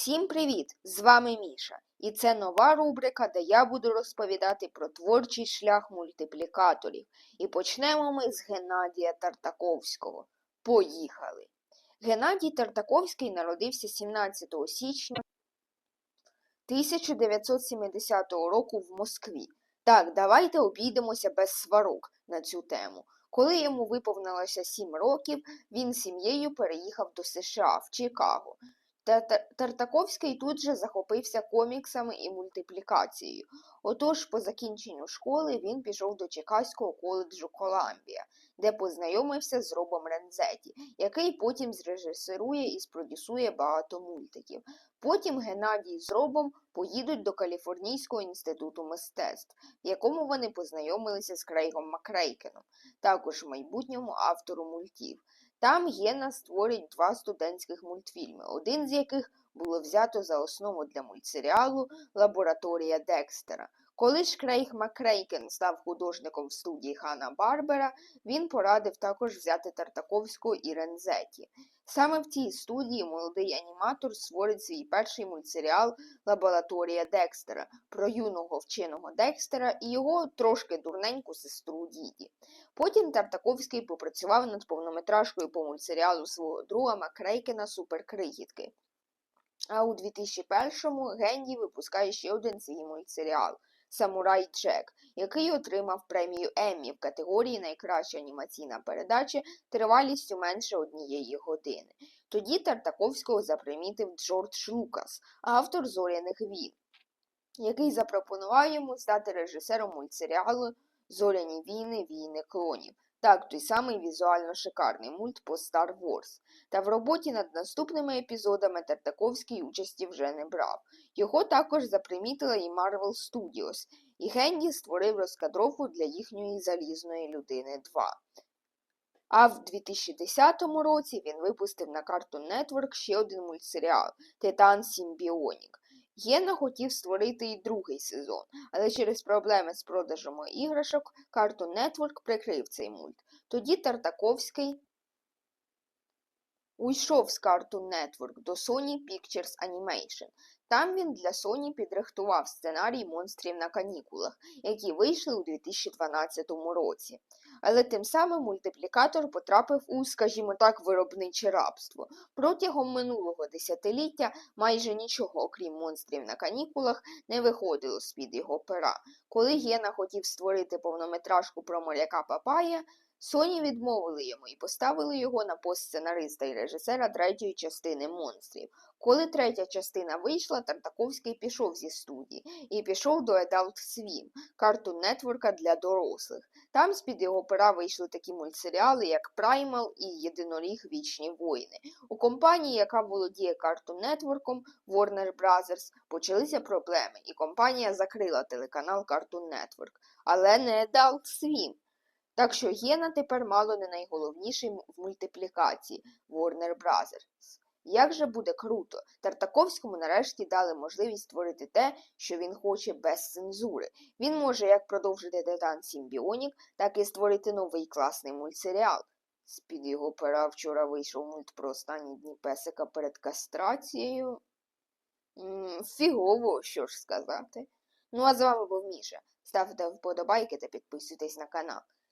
Всім привіт! З вами Міша. І це нова рубрика, де я буду розповідати про творчий шлях мультиплікаторів. І почнемо ми з Геннадія Тартаковського. Поїхали! Геннадій Тартаковський народився 17 січня 1970 року в Москві. Так, давайте обійдемося без сварок на цю тему. Коли йому виповнилося 7 років, він з сім'єю переїхав до США в Чикаго. Та- Та- Тартаковський тут же захопився коміксами і мультиплікацією. Отож, по закінченню школи він пішов до Чикаського коледжу Коламбія, де познайомився з Робом Рензеті, який потім зрежисирує і спродюсує багато мультиків. Потім Геннадій з Робом поїдуть до Каліфорнійського інституту мистецтв, в якому вони познайомилися з Крейгом Макрейкеном, також майбутньому автору мультів. Там Гена створить два студентських мультфільми, один з яких було взято за основу для мультсеріалу Лабораторія Декстера. Коли ж Крейг Макрейкен став художником в студії Хана Барбера, він порадив також взяти Тартаковського і Рензеті. Саме в цій студії молодий аніматор створить свій перший мультсеріал Лабораторія Декстера про юного вченого Декстера і його трошки дурненьку сестру Діді. Потім Тартаковський попрацював над повнометражкою по мультсеріалу свого друга Макрейкена Суперкрихітки. А у 2001-му Генді випускає ще один свій мультсеріал Самурай Джек, який отримав премію Еммі в категорії Найкраща анімаційна передача тривалістю менше однієї години. Тоді Тартаковського запримітив Джордж Лукас, автор зоряних війн, який запропонував йому стати режисером мультсеріалу Зоряні війни, війни клонів. Так, той самий візуально шикарний мульт по Star Wars. Та в роботі над наступними епізодами Тартаковський участі вже не брав. Його також запримітила і Marvel Studios, і Генді створив розкадровку для їхньої залізної людини 2. А в 2010 році він випустив на Cartoon Network ще один мультсеріал Титан Сімбіонік. Гена хотів створити і другий сезон, але через проблеми з продажем іграшок Cartoon Network прикрив цей мульт. Тоді Тартаковський уйшов з Cartoon Network до Sony Pictures Animation. Там він для Sony підрихтував сценарій монстрів на канікулах, які вийшли у 2012 році. Але тим самим мультиплікатор потрапив у, скажімо так, виробниче рабство. Протягом минулого десятиліття майже нічого, окрім монстрів на канікулах, не виходило з-під його пера. Коли Гена хотів створити повнометражку про моряка Папая, Соні відмовили йому і поставили його на пост сценариста і режисера третьої частини монстрів. Коли третя частина вийшла, Тартаковський пішов зі студії і пішов до Adult Swim, Cartoon Network для дорослих. Там з-під його пера вийшли такі мультсеріали, як Primal і Єдиноріг Вічні воїни. У компанії, яка володіє Cartoon Network, Warner Brothers, почалися проблеми, і компанія закрила телеканал Cartoon Network, але не Adult Swim. Так що Гена тепер мало не найголовніший в мультиплікації Warner Brothers. Як же буде круто! Тартаковському нарешті дали можливість створити те, що він хоче без цензури. Він може як продовжити Титан Сімбіонік, так і створити новий класний мультсеріал. З-під його пера вчора вийшов мульт про останні дні песика перед кастрацією. Фігово, що ж сказати. Ну а з вами був Міша. Ставте вподобайки та підписуйтесь на канал.